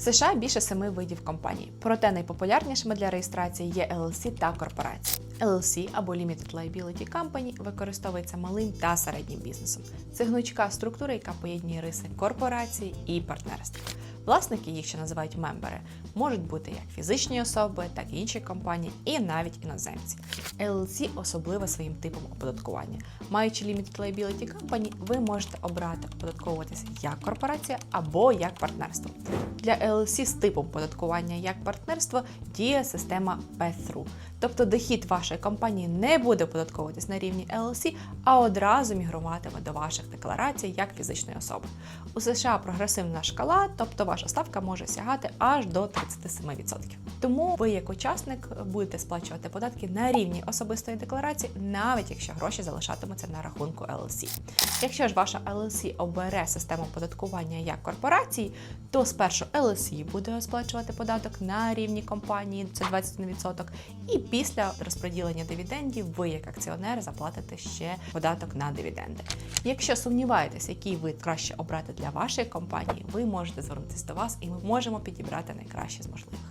В США більше семи видів компаній, проте найпопулярнішими для реєстрації є LLC та корпорації. LLC або Limited Liability Company використовується малим та середнім бізнесом. Це гнучка структура, яка поєднує риси корпорації і партнерства. Власники, їх ще називають мембери, можуть бути як фізичні особи, так і інші компанії, і навіть іноземці. LLC особливе своїм типом оподаткування. Маючи Limited Liability Company, ви можете обрати оподатковуватися як корпорація або як партнерство. Для LLC з типом оподаткування як партнерство діє система pass-through. Тобто дохід вашої компанії не буде оподатковуватись на рівні LLC, а одразу мігруватиме до ваших декларацій як фізичної особи. У США прогресивна шкала, тобто ваша ставка може сягати аж до 37%. Тому ви, як учасник, будете сплачувати податки на рівні особистої декларації, навіть якщо гроші залишатимуться на рахунку LLC. Якщо ж ваша LLC обере систему оподаткування як корпорації, то спершу LLC буде сплачувати податок на рівні компанії, це 21%, і після розподілення дивідендів ви, як акціонер, заплатите ще податок на дивіденди. Якщо сумніваєтесь, який вид краще обрати для вашої компанії, ви можете звернутися до вас, і ми можемо підібрати найкраще з можливих.